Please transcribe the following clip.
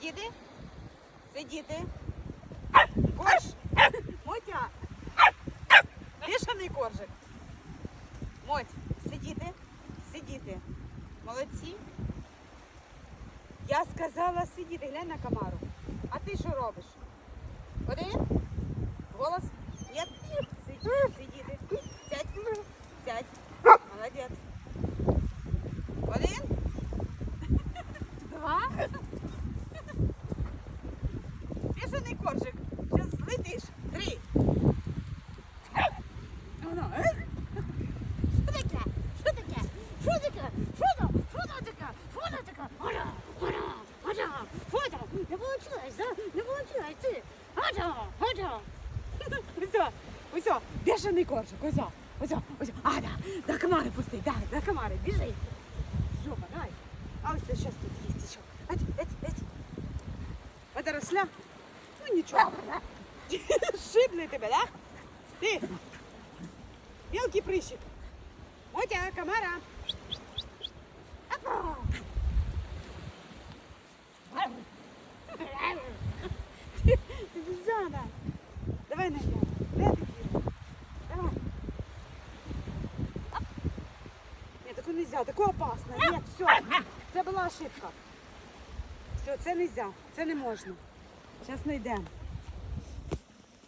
Сидіти? Сидіти. Корж. Мотя. Бішаний коржик. Моть, сидіти. Сидіти. Молодці. Я сказала сидіти. Глянь на камару. А ти що робиш? Один? Голос? Сидіти. Сидіти. Сядь. Сядь. Молодець. Один? Два? Бішаний коржик. Зараз злетиш. Три. Що таке? Що? Що? Що? Що? Що. Не получилось, да? Не получилось, ти. Коржик, усьо, усьо, усьо. А, да, до комари пусти, да, до комари, біжи. Жопа, давай. А ось зараз тут є ще. Еть, еть, еть. Это росля? Ну нічого. Шибли тебе, да? Ти. Мелкий прыщик. Мотя, комара. Опа. Ти взяла. Давай найдем. Де ти діла? Давай. Оп. Ні, таку нельзя, таку опасно. Ні, все. Це була ошибка. Все, це нельзя, це не можна. Сейчас найдем.